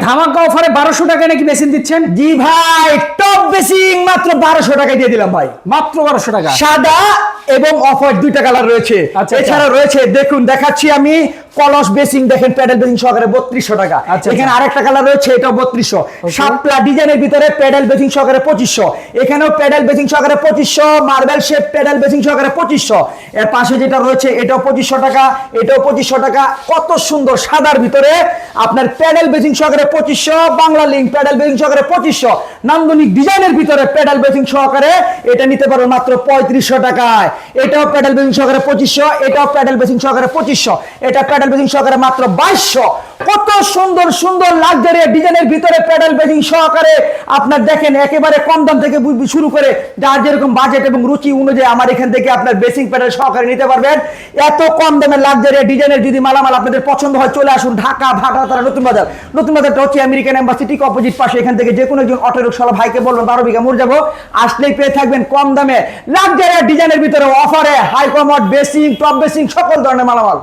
ধামাকা অফারে বারোশো টাকায় নাকি বেসিন দিচ্ছেন? জি ভাই টপ বেসিং মাত্র বারোশো টাকায় দিয়ে দিলাম ভাই। মাত্র বারোশো টাকা? সাদা এবং অফার দুইটা কালার রয়েছে। আচ্ছা, এছাড়া রয়েছে দেখুন দেখাচ্ছি আমি কলস বেসিং দেখেন প্যাডেল বেসিং সহকারে বত্রিশশো টাকা। আচ্ছা, এখানে আচ্ছা। আরেকটা কালার রয়েছে এটা বত্রিশশো। সাতটা ডিজাইনের ভিতরে প্যাডেল বেসিং সহকারে পঁচিশশো। এখানেও প্যাডেল বেসিং সহকারে পঁচিশশো মার্বেল শেপ প্যাডেল বেসিং সহকারে পঁচিশশো। এর পাশে যেটা রয়েছে এটাও পঁচিশশো টাকা এটাও পঁচিশশো টাকা। কত সুন্দর সাদার ভিতরে আপনার প্যাডেল বেসিং সহকারে পঁচিশশো বাংলা লিঙ্ক প্যাডেল বেসিং সহকারে পঁচিশশো। নান্দনিক ডিজাইনের ভিতরে প্যাডাল বেসিং সহকারে এটা নিতে পারো মাত্র পঁয়ত্রিশশো টাকায়। এটাও প্যাডাল বেসিং সহকারে পঁচিশশো, এটাও প্যাডাল বেসিং সহকারে পঁচিশশো, এটা প্যাডাল বেসিং সহকারে মাত্র বাইশশো। কত সুন্দর সুন্দর লাগজারি ডিজাইনের ভিতরে প্যাডেল বেসিং সহকারে আপনার দেখেন, একেবারে কম দাম থেকে শুরু করে যার যেরকম বাজেট এবং রুচি অনুযায়ী আমার এখান থেকে আপনার বেসিং প্যাডেল সহকারে নিতে পারবেন। এত কম দামে লাক্সারি ডিজাইনের যদি মালামাল আপনাদের পছন্দ হয়, চলে আসুন ঢাকা, ভাটা তারা নতুন বাজার। নতুন বাজারটা হচ্ছে আমেরিকান এম্বাসি ঠিক অপোজিট পাশে, এখান থেকে যে কোনো একজন অটো রিক্সাওয়ালা ভাইকে বলবেন, বারো বিঘা মোড় যাব। আসলেই পেয়ে থাকবেন কম দামে লাক্সারি ডিজাইনের ভিতরে অফারে high commode basin top basin সকল ধরনের মালামাল।